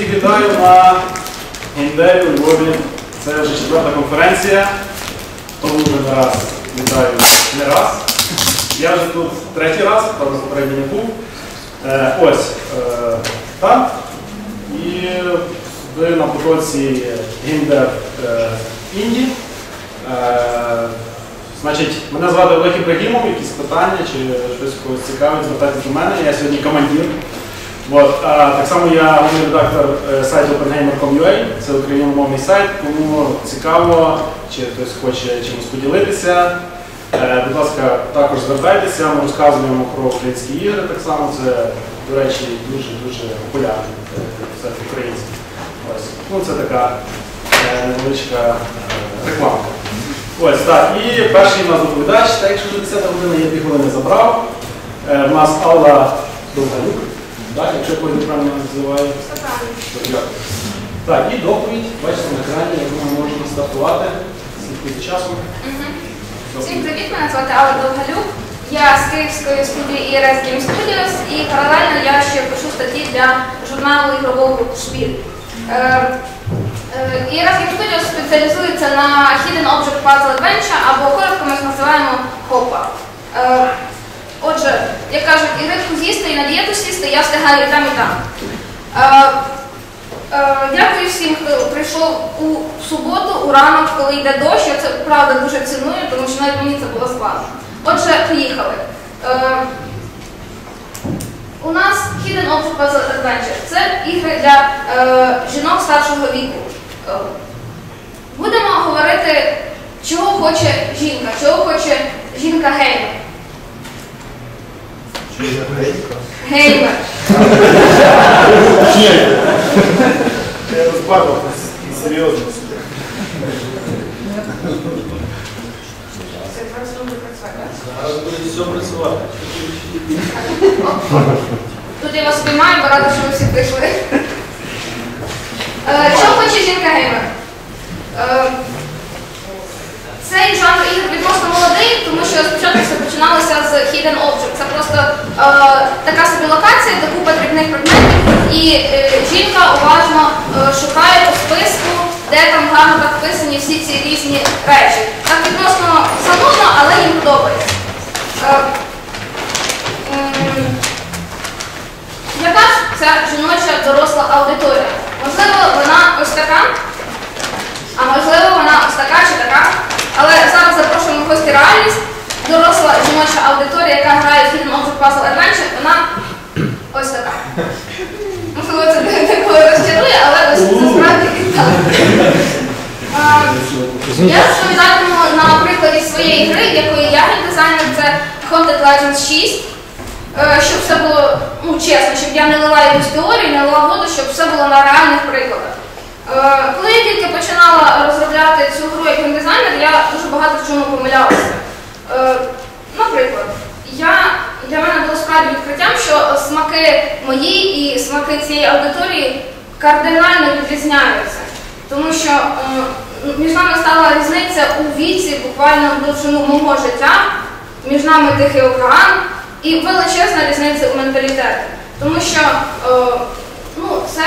Всіх вітаю на Геймдеї у Львові. Це вже четверта конференція. Тому вже не раз вітаю не раз. Я вже тут третій раз, правда, попередній не був. Е, ось е, так. І ви на потоці Геймдев е, Інді. Е, значить, мене звати Олег Ібрагімов, якісь питання чи щось когось цікавить, звертайтеся до мене. Я сьогодні командир. От, а, так само я головний редактор е, сайту OpenGamer.com.ua, це україномовний сайт, кому цікаво, чи хтось хоче чимось поділитися. Е, будь ласка, також звертайтеся, ми розказуємо про українські ігри, так само це, до речі, дуже-дуже популярно е, серед українських. Ось. Ну, це така невеличка реклама. Ось так. І перший у нас доповідач, так якщо вже 10 година, я дві хвилини забрав. У нас Алла Довгалюк. Так, якщо неправильно називаю. Дякую. Так, і доповідь, бачите на екрані, яку ми можемо стартувати. Слідкуйте часом. Всім привіт, мене звати Алла Довгалюк. Я з київської студії ERS Game Studios і паралельно я ще пишу статті для журналу ігрового шпіль. Е, е, ERS Game Studios спеціалізується на Hidden Object Puzzle Adventure або коротко ми називаємо HOPA. Отже, як кажуть, і рибку з'їсти, і на дієту сісти, я встигаю і там, і там. Е, Е, Дякую всім, хто прийшов у суботу, у ранок, коли йде дощ. Я це правда дуже ціную, тому що навіть мені це було складно. Отже, поїхали. Е, У нас Hidden Puzzle Adventure. Це ігри для жінок старшого віку. Будемо говорити, чого хоче жінка, чого хоче жінка геймер. Геймер. Я розбавив серйозно. Тут я вас спіймаю, бо рада, що ви всі прийшли. Е, Що хоче жінка геймер? Е, Цей жанр ігор відносно молодий, тому що спочатку все починалося з Hidden Object. Це просто е, така собі локація, де купа дрібних предметів, і е, жінка уважно е, шукає по списку, де там гарно так вписані всі ці різні речі. Так відносно занудно, але їм подобається. Е, м, яка ж ця жіноча доросла аудиторія? Можливо, вона ось така, а можливо, вона ось така чи така. Але зараз запрошуємо в гості реальність. Доросла жіноча аудиторія, яка грає в Hidden Object Puzzle Adventure, вона ось така. Можливо, це деколи розчарує, але ось це справді так. Я розповідатиму на прикладі своєї гри, якої я геймдизайнер, це Haunted Legends 6. Е, Щоб все було ну, чесно, щоб я не лила якусь теорію, не лила воду, щоб все було на реальних прикладах. Е, Коли я тільки починала розробляти цю гру як геймдизайнер, я дуже багато в чому помилялася. Е, Наприклад, я, для мене було справді відкриттям, що смаки мої і смаки цієї аудиторії кардинально відрізняються. Тому що між нами стала різниця у віці, буквально в довжину мого життя, між нами Тихий океан і величезна різниця у менталітеті. Тому що е, ну, це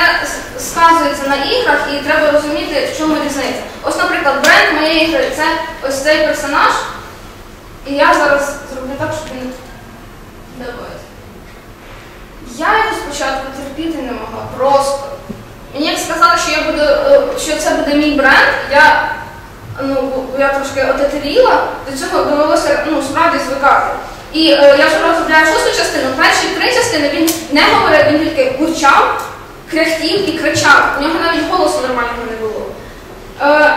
сказується на іграх і треба розуміти, в чому різниця. Ось, наприклад, бренд моєї ігри це ось цей персонаж. І я зараз зроблю так, щоб він дивився. Я його спочатку терпіти не могла просто. Мені як сказали, що я буду, е, що це буде мій бренд, я, ну, я трошки отетеріла, до цього довелося ну, справді звикати. І е, я вже розробляю шосту частину, перші три частини він не говорив, він тільки бурчав, кряхтів і кричав. У нього навіть голосу нормального не було. Е,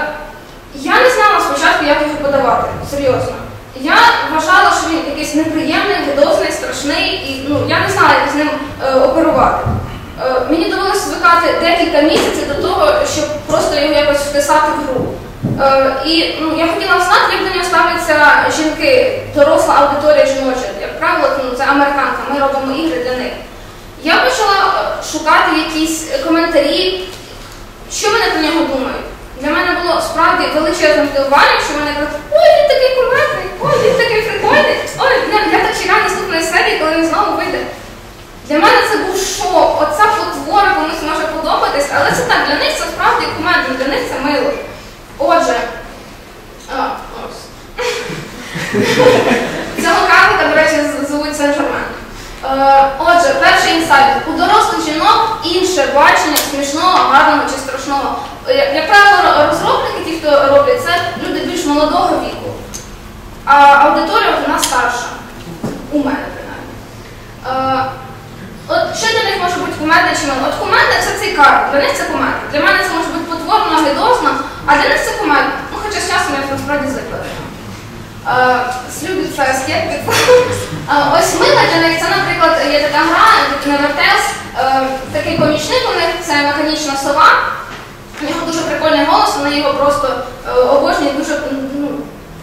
я не знала спочатку, як його подавати, серйозно. Я вважала, що він якийсь неприємний, видозний, страшний, і ну, я не знала, як з ним е, оперувати. Е, мені довелося звикати декілька місяців до того, щоб просто його якось вписати в гру. Е, і ну, я хотіла знати, як до нього ставляться жінки, доросла аудиторія жіноча. Як правило, ну, це американка, ми робимо ігри для них. Я почала е, шукати якісь коментарі, що мене про нього думають. Для мене було справді величезне здивування, що мене кажуть, ой, він такий кумедний, ой, він такий прикольний, ой, я так чекав наступної серії, коли він знову вийде. Для мене це був шок. Оця потвора комусь може подобатись, але це так, для них це справді кумедно, для них це мило. Отже, ця механіка, до речі, звуть Сен-Жермен. Е, отже, перший інсайт. У дорослих жінок інше бачення смішного, гарного чи страшного. Е, як правило, розробники, ті, хто роблять це, люди більш молодого віку. А аудиторія вона старша. У мене принаймні. Е, Е, От що для них може бути кумедне чи мило? От кумедне це цей карт, для них це кумедне. Для мене це може бути потворно, гидосно, а для них це кумедне. Ну, хоча з часом я насправді до нього. Е, це скептик. Е, Ось мила для них це, наприклад, є така гра, Невертес, такий помічник у них, це механічна сова. У нього дуже прикольний голос, вони його просто е, обожнюють, дуже, ну,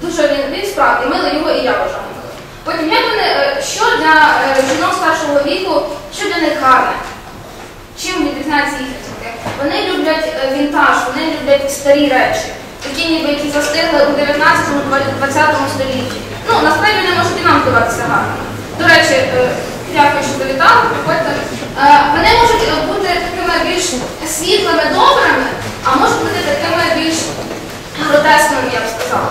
дуже він, він справді милий, його і я вважаю. Потім як вони, е, що для е, жінок старшого віку, що для них гарне? Чим відрізняється їхні дітки? Вони люблять е, вінтаж, вони люблять старі речі, такі ніби які застигли у 19-20 столітті. Ну, насправді вони можуть і нам здаватися гарними. До речі, дякую, що завітали, приходьте. Вони можуть бути такими більш світлими, добрими, а можуть бути такими більш гротескними, я б сказала.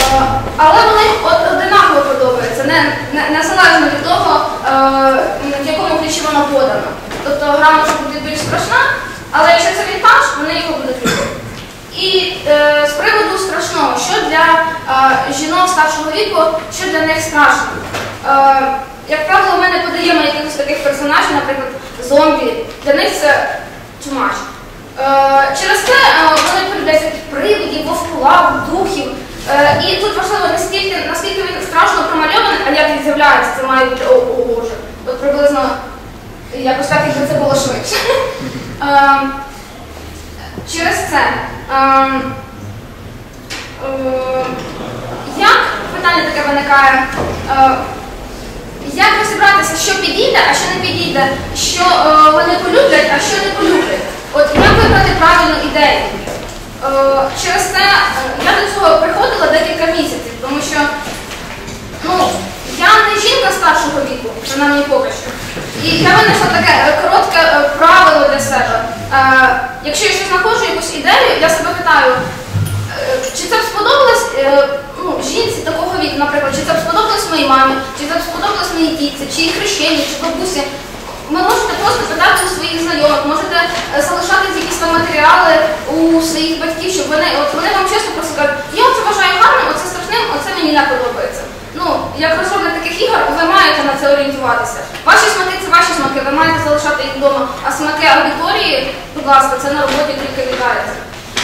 Е, Але вони одинаково подобаються, не, не, незалежно від того, е, в якому ключі воно подано. Тобто гра може бути більш страшна, але якщо це вінтаж, вони його будуть любити. І е, з приводу страшного, що для жінок старшого віку, що для них страшно. Як правило, ми не подаємо якихось таких персонажів, наприклад, зомбі. Для них це. Е, через це вони полюбляють всяких привидів, вовкулак, духів. Е, і тут важливо наскільки, наскільки він страшно промальований, а як він з'являється, це має бути о, Боже. От приблизно якось так, якби це було швидше. Е, через це. ем, е, як питання таке виникає? Е, як розібратися, що підійде, а що не підійде, що вони полюблять, а що не полюблять? От як вибрати правильну ідею? Е, через це е, я до цього приходила декілька місяців, тому що ну, я не жінка старшого віку, принаймні поки що. І я винесла таке е, коротке правило для себе. Якщо я щось знаходжу якусь ідею, я себе питаю, чи це б сподобалось ну, жінці такого віку, наприклад, чи це б сподобалось моїй мамі, чи це б сподобалось моїй тітці, чи їй хрещенні, чи бабусі. Ви можете просто питати у своїх знайомих, можете е, залишати якісь там матеріали у своїх батьків, щоб вони, от вони вам чесно просто кажуть, я це вважаю гарним, оце страшним, оце мені не подобається. Ну, як розробник таких ігор, ви маєте на це орієнтуватися. Ваші смаки це ваші смаки, ви маєте залишати їх вдома, а смаки аудиторії, будь ласка, це на роботі тільки вітається.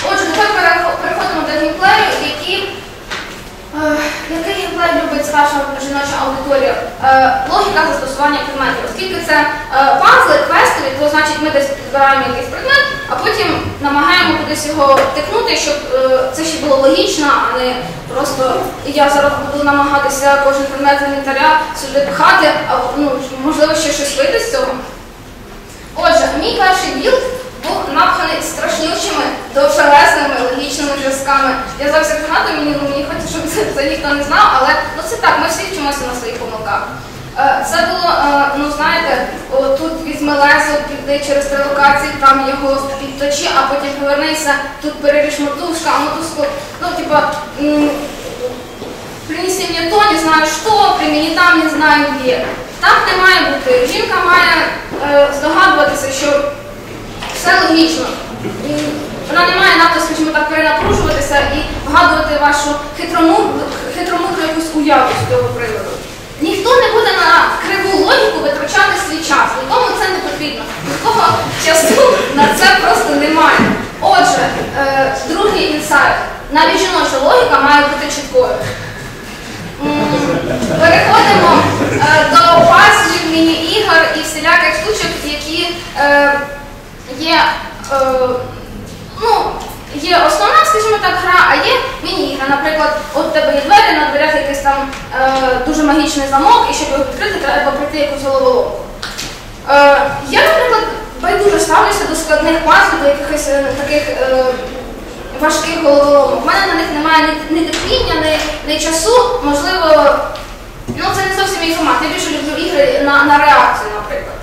Отже, тепер перехо- переходимо до геймплею, які Е, Геймплей любить старша жіноча аудиторія? Е, Логіка застосування предметів. Оскільки це е, пазли, квестові, то значить ми десь збираємо якийсь предмет, а потім намагаємо кудись його втикнути, щоб е, це ще було логічно, а не просто я зараз буду намагатися кожен предмет з інвентаря сюди пхати, а ну, можливо ще щось вийде з цього. Отже, мій перший білд був напханий страшнючими, довжелезними логічними зв'язками. Я як згадую, мені, ну, мені хочеться, щоб це, це ніхто не знав, але ну, це так, ми всі вчимося на своїх помилках. Е, Це було, е, ну знаєте, тут візьми лезо, піди через три локації, там його підточи, а потім повернися, тут переріж мотузку, а мотузку, ну, типа, принеси мені то, не знаю що, примені там, не знаю де. Так не має бути. Жінка має е, здогадуватися, що все логічно. Вона не має надто, скажімо так, перенапружуватися і вгадувати вашу хитромудру якусь уяву з цього приводу. Ніхто не буде на криву логіку витрачати свій час. Нікому це не потрібно. Нікого часу на це просто немає. Отже, е, другий інсайт. Навіть жіноча логіка має бути чіткою. Переходимо е, до пазлів, міні-ігор і всіляких штучок, які е, є, е, ну, є основна, скажімо так, гра, а є міні-ігра. Наприклад, от тебе є двері, на дверях якийсь там е, дуже магічний замок, і щоб його відкрити, треба пройти якусь головоломку. Е, я, наприклад, байдуже ставлюся до складних пазлів, до якихось е, таких е, важких головоломок. У мене на них немає ні, ні терпіння, ні, ні часу. Можливо, ну це не зовсім мій формат. Я більше люблю ігри на, на реакцію, наприклад.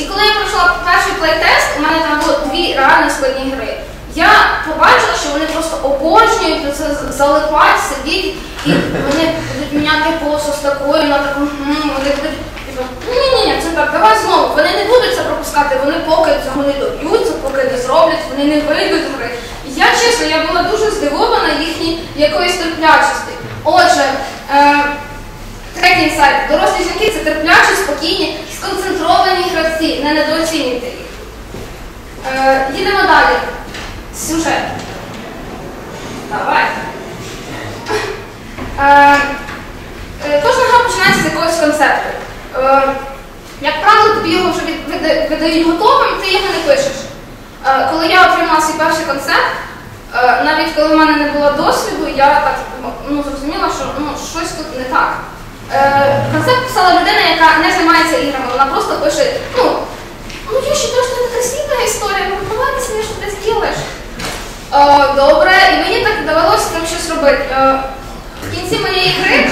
І коли я пройшла перший плейтест, у мене там було дві реально складні гри. Я побачила, що вони просто обожнюють це з- залипати, сидіти, і вони будуть міняти посуд з такою, на таку, «М», вони будуть типу, ні-ні-ні, це так, давай знову. Вони не будуть це пропускати, вони поки цього не доб'ються, поки не зроблять, вони не вийдуть з гри. Я чесно, я була дуже здивована їхній якоїсь терплячості. Отже, е, третій інсайт. Дорослі жінки це терплячі, спокійні, сконцентровані гравці, не недооцінюйте їх. Е, їдемо далі. Сюжет. Давай. Е, е, Кожна гра починається з якогось концепту. Як правило, тобі його вже видають готовим, ти його не пишеш. Коли я отримала свій перший концепт, навіть коли в мене не було досвіду, я так ну, зрозуміла, що ну, щось тут не так. Е, Концепт писала людина, яка не займається іграми, вона просто пише, ну, ну я ще трошки не історія, ну давай ти собі щось зробиш. Е, Добре, і мені так довелося цим щось робити. Е, В кінці моєї гри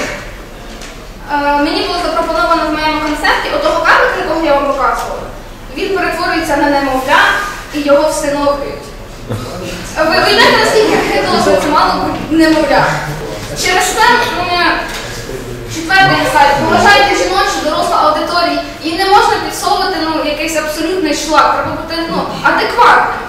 мені було запропоновано в моєму концепті отого карлика, якого я вам показувала. Він перетворюється на немовля і його всиновлюють. Ви знаєте, наскільки хитово це мало немовля. Через це четвертий інсайт. Поважайте жіночу дорослу аудиторію. І не можна підсовувати ну, якийсь абсолютний шлак. Треба бути ну, адекватним.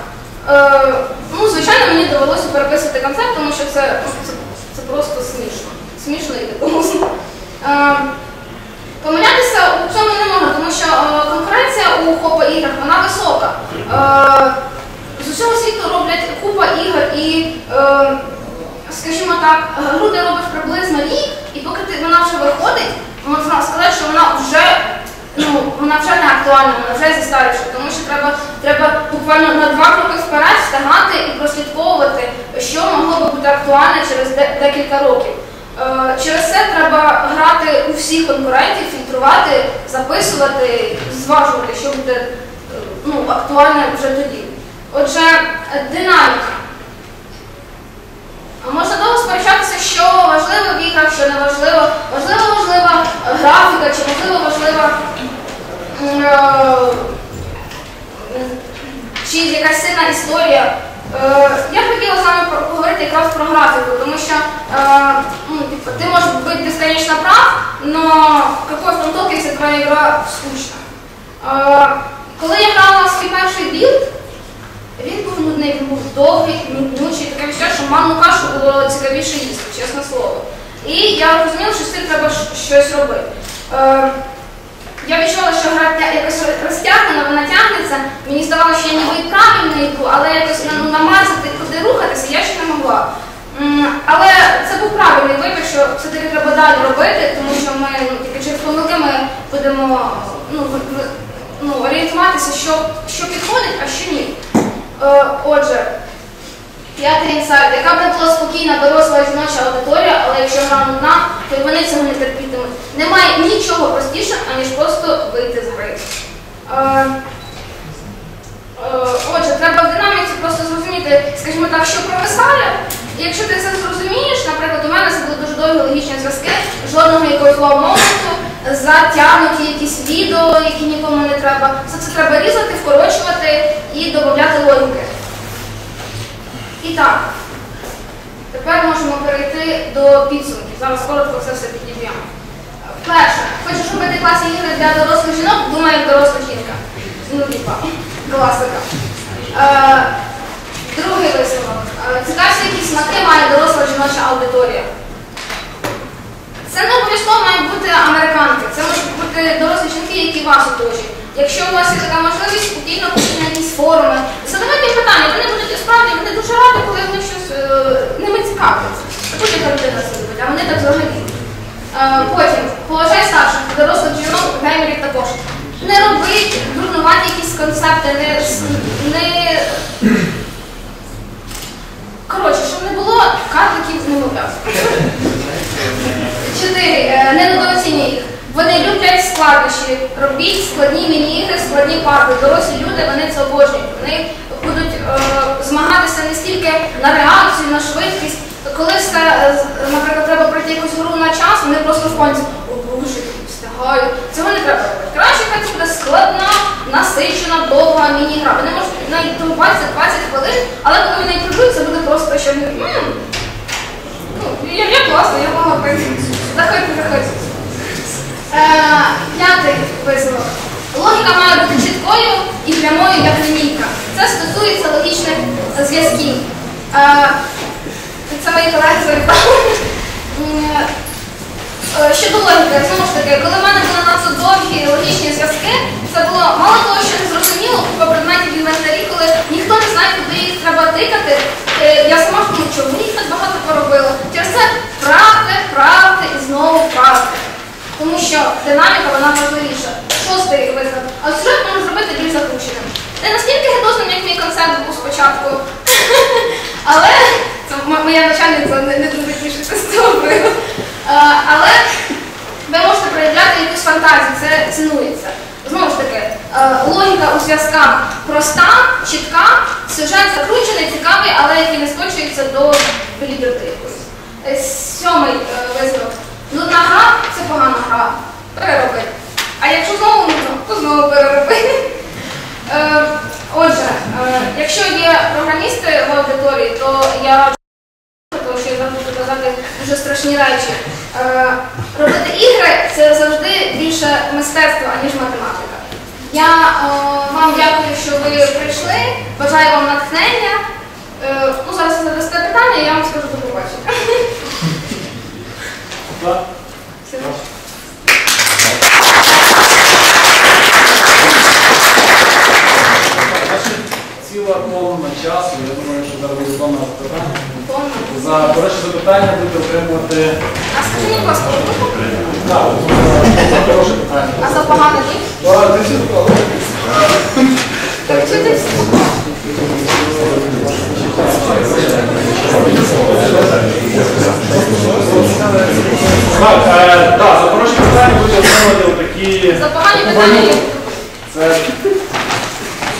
Е, ну, звичайно, мені довелося переписувати концепт, тому що це, ну, це, це просто смішно. Смішно і недоносно. Е, помилятися у цьому не можна, тому що е, конкуренція у хопа іграх вона висока. Е, з усього світу роблять купа ігор і, е, скажімо так, гру ти робиш приблизно рік, вона вже виходить, можна сказати, що вона вже ну, вона вже не актуальна, вона вже зістаріша, тому що треба, треба буквально на два кроки вперед встигати і прослідковувати, що могло би бути актуальне через де- декілька років. Е, Через це треба грати у всіх конкурентів, фільтрувати, записувати, зважувати, що буде е, ну, актуальне вже тоді. Отже, е, динаміка. Можна довго сперечатися, що важливо в іграх, що не важливо. Важливо, важлива е, графіка, чи можливо важлива е, чи якась сильна історія. Е, Я б хотіла з вами поговорити якраз про графіку, тому що ну, типу, ти можеш бути безконечно прав, але какой толк, якщо твоя гра скучна. Коли я грала свій перший білд, він був нудний, він був довгий, нуднючий, таке відчуття, що манну кашу було цікавіше їсти, чесне слово. І я розуміла, що з цим треба щось робити. Е, я відчула, що гра якось розтягнена, вона тягнеться. Мені здавалося, що я ніби і правильно йду, але якось ну, намазати, куди рухатися, я ще не могла. Але це був правильний вибір, що все-таки треба далі робити, тому що ми ну, тільки через помилки ми будемо ну, ну, орієнтуватися, що, що підходить, а що ні. Е, отже, п'ятий інсайт. Яка б не була спокійна доросла жіноча аудиторія, але якщо гра нудна, то й вони цього не терпітимуть. Немає нічого простіше, аніж просто вийти з гри. Е, Е, Отже, треба в динаміці просто зрозуміти, скажімо так, що про веселя. І якщо ти це зрозумієш, наприклад, у мене це були дуже довгі логічні зв'язки, жодного якогось лоу-моменту, затягнуті якісь відео, які нікому не треба. Все це треба різати, вкорочувати і додати логіки. І так, тепер можемо перейти до підсумків. Зараз коротко це все підіб'ємо. Перше, хочеш робити класні ігри для дорослих жінок, думай як доросла жінка. Ну, типа, класика. Е, другий висновок. Е, цікався, які смаки має доросла жіноча аудиторія. Це не обов'язково мають бути американки, це можуть бути дорослі жінки, які вас оточують. Якщо у вас є така можливість, спокійно на якісь форуми, задавайте питання, вони будуть справді, вони дуже раді, коли вони щось е, ними цікавляться. Будь-яка людина це а вони так взагалі. Е, Потім, поважай старших, дорослих жінок, геймерів також. Не робіть дурнувати якісь концепти, не, не... Коротше, щоб не було карликів немовлят. Чотири. Не недооцінюй їх. Вони люблять складнощі. Робіть складні міні-ігри, складні парти. Дорослі люди, вони це обожнюють. Вони будуть е, змагатися не стільки на реакцію, на швидкість. Коли все, е, наприклад, треба пройти якусь гру на час, вони просто в паніці, о боже, встигаю. Цього не треба робити. Краще хай це буде складна, насичена, довга міні-гра. Вони можуть навіть 20-20 хвилин, але коли вони прийдуть, це буде просто що «М, Ну, я, я класно, я могла пройти. Заходьте, заходьте. Е, п'ятий висновок. Логіка має бути чіткою і прямою, як лінійка. Це стосується логічних зв'язків. Е, Це мої колеги завітали. Е, Щодо логіки, знову ж таки, коли в мене були надто довгі логічні зв'язки, це було мало того, що не зрозуміло по предметі інвентарі, коли ніхто не знає, куди їх треба тикати. Я сама думаю, чому їх так багато поробило. Через це правте, правте і знову правте. Тому що динаміка вона важливіша. Шостий визнак. А сюжет можна зробити більш закрученим. Не настільки гидозним, як мій концерт був спочатку. Але це моя начальниця не, дуже тішиться з цього. Е, Але ви можете проявляти якусь фантазію, це цінується. Знову ж таки, е, логіка у зв'язках проста, чітка, сюжет закручений, цікавий, але який не скочується до якоїсь. Сьомий е, висновок. Нудна гра це погана гра. Перероби. А якщо знову нудно, то знову перероби. Е, Отже, е, якщо є програмісти в аудиторії, то я тому що я буду казати дуже страшні речі. Е, робити ігри це завжди більше мистецтво, аніж математика. Я вам дякую, що ви прийшли. Бажаю вам натхнення. Ну, зараз задасте питання, я вам скажу до побачення. Все. Ціла колона часу, я думаю, що зараз буде повна запитання. За хороше запитання будете отримувати А скажіть, будь ласка, Так, за хороше питання. а за поганий рік? Так, ти вклала. Так, чи ти всі? Так, е, так, за питання будете отримувати отакі. За погані питання є. Це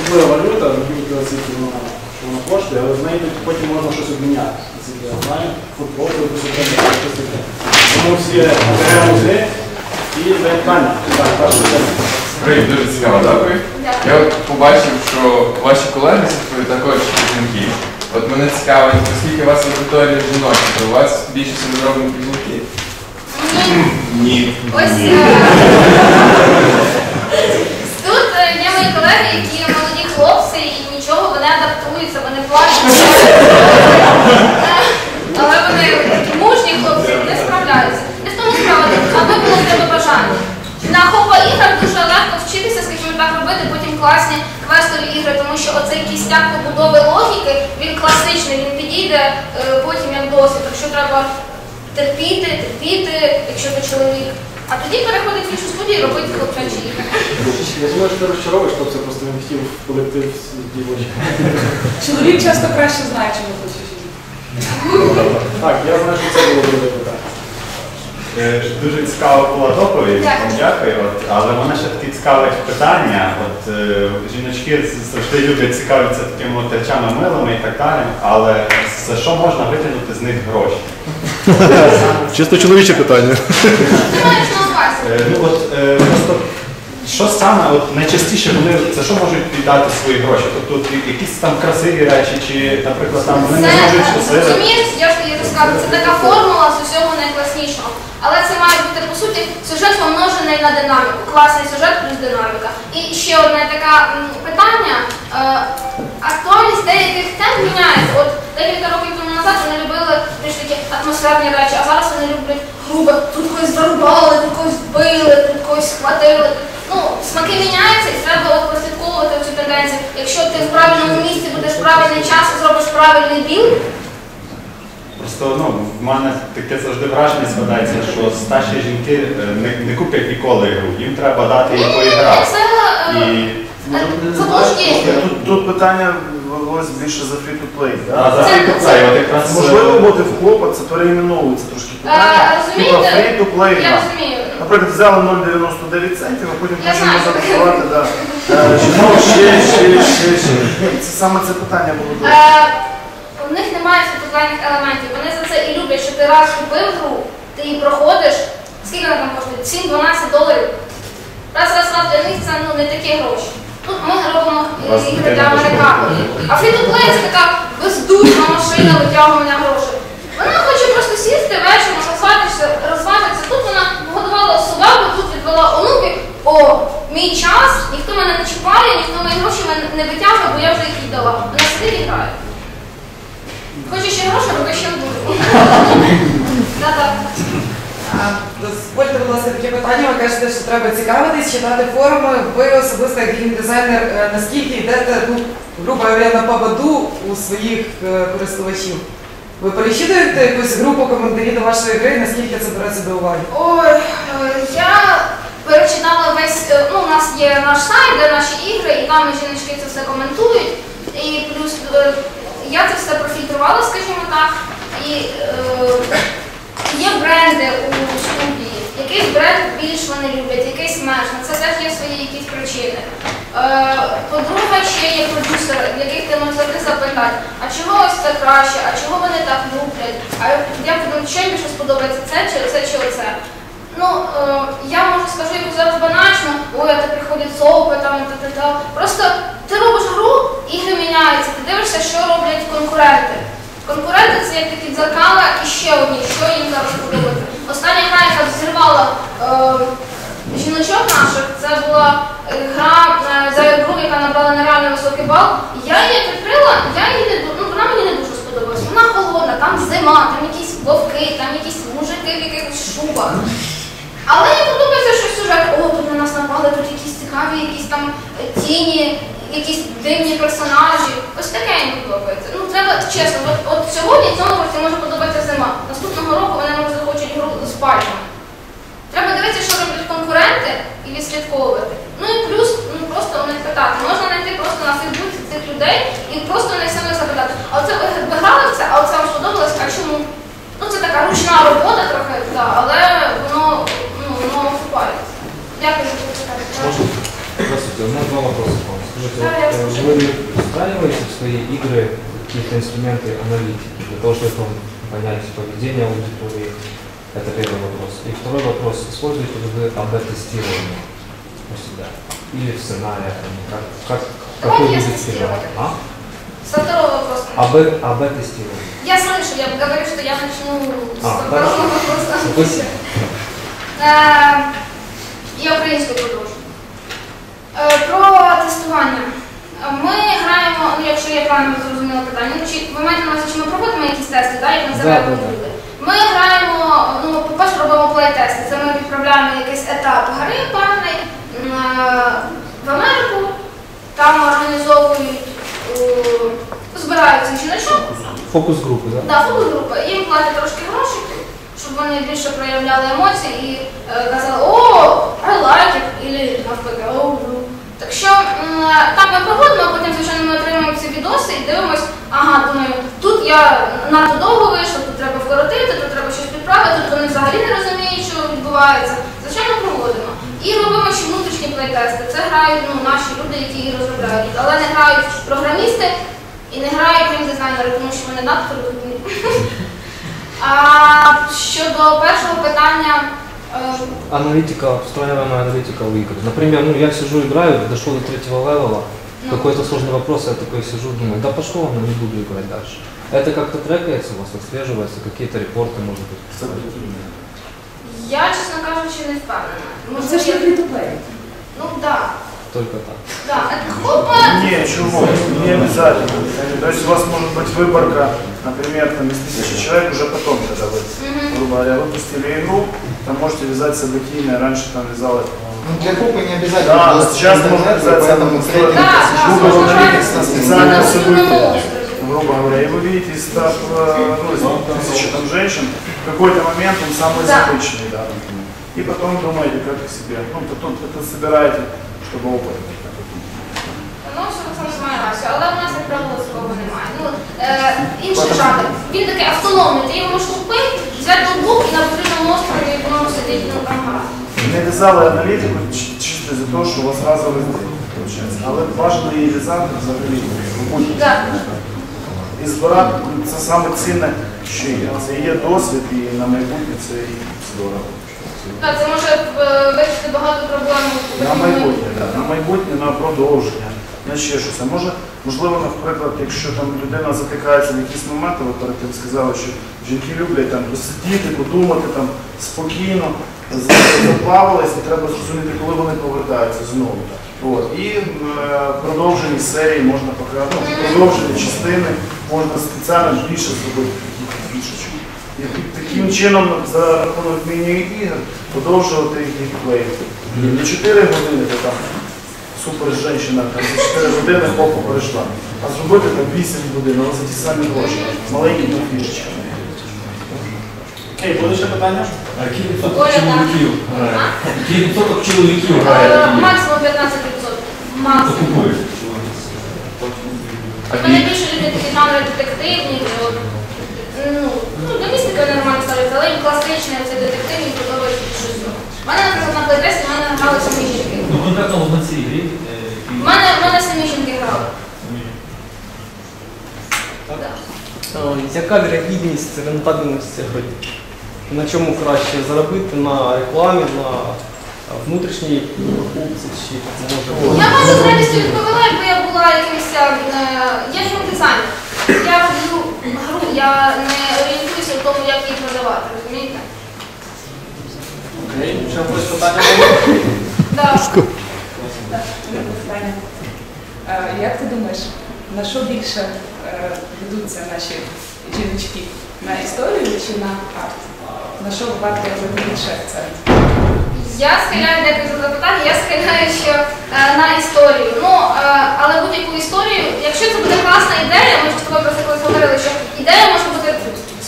особлива валюта, не оцінки вона, що вона коштує, але з нею тоді потім можна щось обміняти. Наскільки я знаю, футбол, окрему, щось таке. Тому всі беремо сюди і питання. Так, питання. Привіт, дуже цікаво, дякую. Я от побачив, що ваші колеги ви також жінки. От мене цікавить, оскільки у вас аудиторія жіноча, то у вас більше синдромних жінки. Ні. Ось е, тут е, є мої колеги, які молоді хлопці і нічого, вони адаптуються, вони плачуть. Е, Але вони такі мужні хлопці, не справляються. Не в тому справа, аби було в тебе бажання. На хопа іграх дуже легко вчитися, скажімо так, робити потім класні квестові ігри, тому що оцей кістяк побудови логіки, він класичний, він підійде е, потім як досвід. Якщо треба терпіти, терпіти, якщо ти чоловік. А тоді переходить в іншу студію і робити хлопчачі. Я думаю, що ти розчаровуєш, хлопця просто не хотів в колектив дівочок. Чоловік часто краще знає, чому хоче жінка. Так, я знаю, що це було друге питання. Е, Дуже цікава була доповідь, Дякую. вам дякую. От, але мене ще такі цікавить питання. От е, жіночки з- завжди люблять цікавитися такими от речами милими і так далі. Але за що можна витягнути з них гроші? Чисто чоловіче питання. Е, ну от е, просто що саме от найчастіше вони за що можуть віддати свої гроші? Тобто якісь там красиві речі, чи, наприклад, там вони не можуть розумієш, я ж тобі розказую, це така формула з усього найкласнішого. Але це має бути, по суті, сюжет помножений на динаміку. Класний сюжет плюс динаміка. І ще одне таке питання. Е, актуальність деяких тем міняється. От декілька років тому назад вони любили більш такі атмосферні речі, а зараз вони люблять грубе. Тут когось зарубали, тут когось били, тут когось схватили. Ну, смаки міняються і треба от прослідковувати цю тенденцію. Якщо ти в правильному місці будеш в правильний час і зробиш правильний біл, Просто ну, в мене таке завжди враження складається, що старші жінки е, не, не куплять ніколи гру. Їм треба дати їй поіграти. це І е, це важкі. Тут, тут питання велось більше за а, за фрі-то-плей, от якраз е, Можливо, бути в хлопа, це переіменовується трошки Е, питання. Типа free-to-play. Я розумію. Наприклад, взяли 0,99 центів, а потім Я хочемо знаю. запропонувати, да. Е, чи ну, ще, ще, ще, ще. Це саме це питання було. Е, У них немає фотоплейних елементів. Вони за це і люблять, що ти раз купив гру, ти її проходиш. Скільки вона там коштує? 7-12 доларів. Раз, раз, раз, для них це ну, не такі гроші. Тут ми робимо ігри для американців. А фрі-то-плей це така бездушна машина витягування грошей. Вона хоче просто сісти вечором, розважитися, розважитися. Тут вона погодувала собаку, тут відвела онуків. О, мій час, ніхто мене не чіпає, ніхто мої гроші не витягує, бо я вже їх віддала. Вона сидить і грає. Хочеш ще гроші, роби ще буду. Да-да. Дозвольте, будь ласка, таке питання. Ви кажете, що треба цікавитись, читати форуми. Ви особисто як геймдизайнер, е, наскільки йдете, ну, говоря, на поводу у своїх е, користувачів? Ви перечитуєте якусь групу коментарів до вашої гри, наскільки це береться до уваги? Е, я перечитала весь, е, ну, у нас є наш сайт, де наші ігри, і там жіночки це все коментують. І плюс я це все профільтрувала, скажімо так. І е, є бренди у. Якийсь бренд більш вони люблять, якийсь менш. Це теж є свої якісь причини. Е, По-друге, ще є продюсери, яких ти завжди запитати, а чого ось це краще, а чого вони так люблять, а як тобі що їм більше сподобається, це чи оце, чи оце. Ну, е, я можу скажу якусь зараз банально, ой, а ти приходять з опитом, та, та, та. Просто ти робиш гру, ігри міняються, ти дивишся, що роблять конкуренти. Конкуренти це як такі дзеркала і ще одні, що їм зараз подобається. Остання гра, яка взірвала е, жіночок наших, це була е, гра е, за гру, яка набрала нереально високий бал. Я її відкрила, я її не ну, вона мені не дуже сподобалась. Вона холодна, там зима, там якісь вовки, там якісь мужики в якихось шубах. Але мені подобається, що сюжет, о, тут на нас напали, тут якісь цікаві, якісь там тіні, якісь дивні персонажі. Ось таке мені подобається. Ну, треба чесно, от, от сьогодні цьому році може подобається зима. Наступного року вони може захочуть гру з пальмами. Треба дивитися, що роблять конкуренти і відслідковувати. Ну і плюс ну, просто у них питати. Можна знайти просто на Фейсбуці цих людей і просто у них самих запитати, а оце ви, ви грали в це, а оце вам сподобалось, а чому? Ну це така ручна робота трохи, да, але воно, ну, воно окупається. Дякую за запитання. Здравствуйте, у меня два вопроса к вам. Скажите, Да, я вот, э, слушаю. вы встраиваете в свои игры какие-то инструменты аналитики для того, чтобы там, понять поведение аудитории? Это первый вопрос. И второй вопрос. Используете ли вы АБ-тестирование у себя? Или в сценариях? там, Как, как, какой Давайте я будет тестирую. финал? А? Со второго вопроса. АБ, АБ-тестирование. Я слышу, я говорю, что я начну с А, второго хорошо. вопроса. Спасибо. Е, Я українською продовжу. Е, Про тестування. Е, Ми граємо, ну якщо я правильно зрозуміла питання, ну, чи ви маєте на увазі, чи ми проводимо якісь тести, да, як називаємо Да, да, да. люди? Ми граємо, ну, по-перше, робимо плей-тести. Це ми відправляємо якийсь етап гри певний е, в Америку, там організовують, збираються жіночок, Фокус-группы, да? Да, фокус-група. Їм платять трошки грошей, щоб вони більше проявляли емоції і е, казали о, I like it, і навпаки, no. Так що м, так ми проводимо, а потім, звичайно, ми отримуємо ці відоси і дивимось, ага, думаю, тут я надто довго вийшов, тут треба вкоротити, тут треба щось підправити, тут вони взагалі не розуміють, що відбувається. Звичайно, проводимо. І робимо ще внутрішні плейтести. Це грають ну, наші люди, які її розробляють. Але не грають програмісти і не грають геймдизайнери, тому що вони надто. А щодо першого питання, Аналитика, встраиваемая аналитика в игры. Например, ну я сижу играю, дошел до третьего левела, Ну. какой-то сложный вопрос, я такой сижу, думаю, да пошло, но не буду играть дальше. Это как-то трекается у вас, отслеживается, какие-то репорты, может быть? я, чесно кажучи, не впевнена. Ну, це ж не я- фрі-то-плей. Ну так, Только так. да. Хопа, Не, чего, не обязательно. То есть у вас может быть выборка, например, там из тысячи человек уже потом, когда вы, грубо говоря, выпустили игру, там можете вязать событийное, раньше там вязалось, Ну, для группы не обязательно. Да, сейчас можно обязательно поэтому средний Да, тысяч со на специальное событие. грубо говоря, и вы видите из 100, э, ну, из тысячи там женщин, в какой-то момент он самый Да. запущенный, да, например. И потом думаете, как к себе, ну, потом это собираете, чтобы опыт. Ну, що це не має рацію, але в нас, як правило, такого немає. Ну, е, інший жанр. Він такий автономний, ти його можеш купити, взяти ноутбук і на потрібному острові воно сидить ну, там грати. Не вязали аналітику чи- чисто за те, що у вас разовий здих, виходить. Але бажано її в'язати взагалі. в будь-який Да. І збирати це саме цінне, що є. Це є досвід, і на майбутнє це і здорово. Так, це може е, вирішити багато проблем. На майбутнє, да. на майбутнє, на продовження, на ще щось. А може, можливо, наприклад, якщо там людина затикається в якісь моменти, ви перед тим сказали, що жінки люблять там посидіти, подумати там спокійно. заплавились, і треба зрозуміти, коли вони повертаються знову. От. І е, продовжені серії можна показати, ну, продовжені частини можна спеціально більше зробити таких фішечок. Таким чином за рахунок міні-ігор подовжувати їх геймплей. Не 4 години, то там супер жінка там за 4 години хопа перейшла. А зробити там 8 годин, але за ті самі гроші. Маленькі фішечки. Окей, буде ще питання? А який відсоток Оля, чоловіків грає? Який відсоток чоловіків грає? Е. Максимум 15%. Хто Максимум. купує? А Мене більше люблять такі жанри детективні, от, ну, ну, до містика нормально ставиться, але і класичний оцей детективний подобається більше всього. У мене, наприклад, на плейтесті в мене грали самі жінки. Ну конкретно на цій грі. е, У мене, в мене самі жінки грали. Да. О, Яка вірогідність рентабельності гри? На чому краще заробити? На рекламі, на внутрішній покупці чи може Я можу з радістю відповіла, якби я була якимось, е, я ж дизайнер. Я роблю гру, я не орієнтуюся в тому, як її продавати, розумієте? Окей, ще якось питання було? Так, питання. Е, Як ти думаєш, на що більше е, ведуться наші жіночки? На історію чи на арт? На що варто робити більше акцент? Я схиляю декілька за запитання, я схиляю, що е, на історію. Ну, е, але будь-яку історію, якщо це буде класна ідея, ми вже з тобою про це колись говорили, що ідея може бути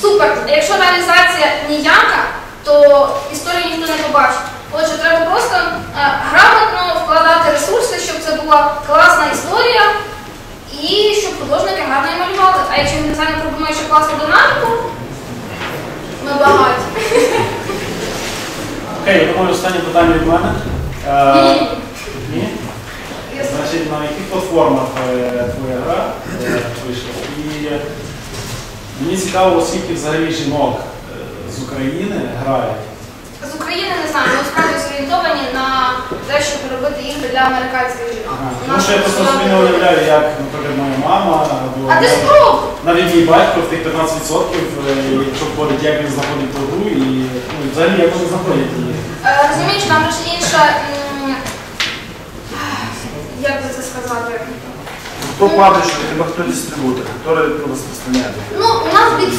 супер. Якщо реалізація ніяка, то історію ніхто не побачить. Отже, треба просто е, грамотно вкладати ресурси, щоб це була класна історія і щоб художники гарно її малювали. А якщо дизайнер пропонує ще класну динаміку, ми багаті. Окей, я думаю, останнє питання від мене. Е, Ні? Значить, на яких платформах е, твоя гра вийшла? І мені цікаво, оскільки взагалі жінок з України грають. З України не знаю, ми справді зорієнтовані на те, щоб робити ігри для американських жінок. Ага. У Тому нас що я просто собі не уявляю, як, наприклад, моя мама або А ти навіть- спробуй! навіть мій батько в тих 15%, е, якщо входить, як він знаходить ту гру і ну, і взагалі як вони знаходять її. Е, Розумієш, там ж інша. м, Як би це сказати? Хто паблішер, або хто дистрибутор, хто розпространяє. Ну, у нас Big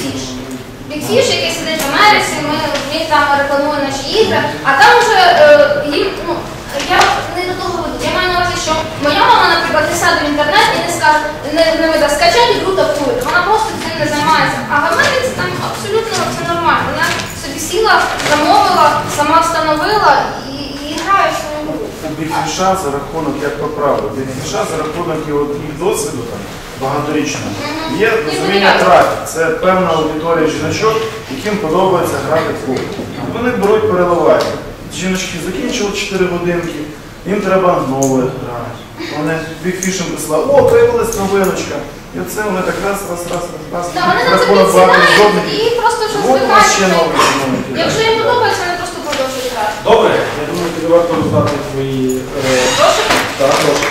Fish. які сидять в Америці, ми він там рекламує наші ігри, а там вже е, їм, ну, я не до того веду. Я маю на увазі, що моя мама, наприклад, не сяде в інтернет і не скаже, не, не видасть скачати та такую. Вона просто цим не займається. А в Америці там абсолютно все нормально. Вона собі сіла, замовила, сама встановила і, і грає в свою гру. У бігфіша за рахунок, як поправив, бігфіша за рахунок його досвіду там, багаторічного. Є розуміння трафік. Це певна аудиторія жіночок, яким подобається грати в клуб. Вони беруть, переливають. Жіночки закінчили 4 годинки, їм треба нове грати. Вони бігфішем прислали, о, появилась новиночка. І оце вони так раз, раз, раз, раз, раз. Та вони на це рахунок багато підсідають жодних. і просто вже От ще новий чиновник. Якщо їм подобається, вони просто продовжують грати. Добре, тобі варто роздати свої. е, гроші.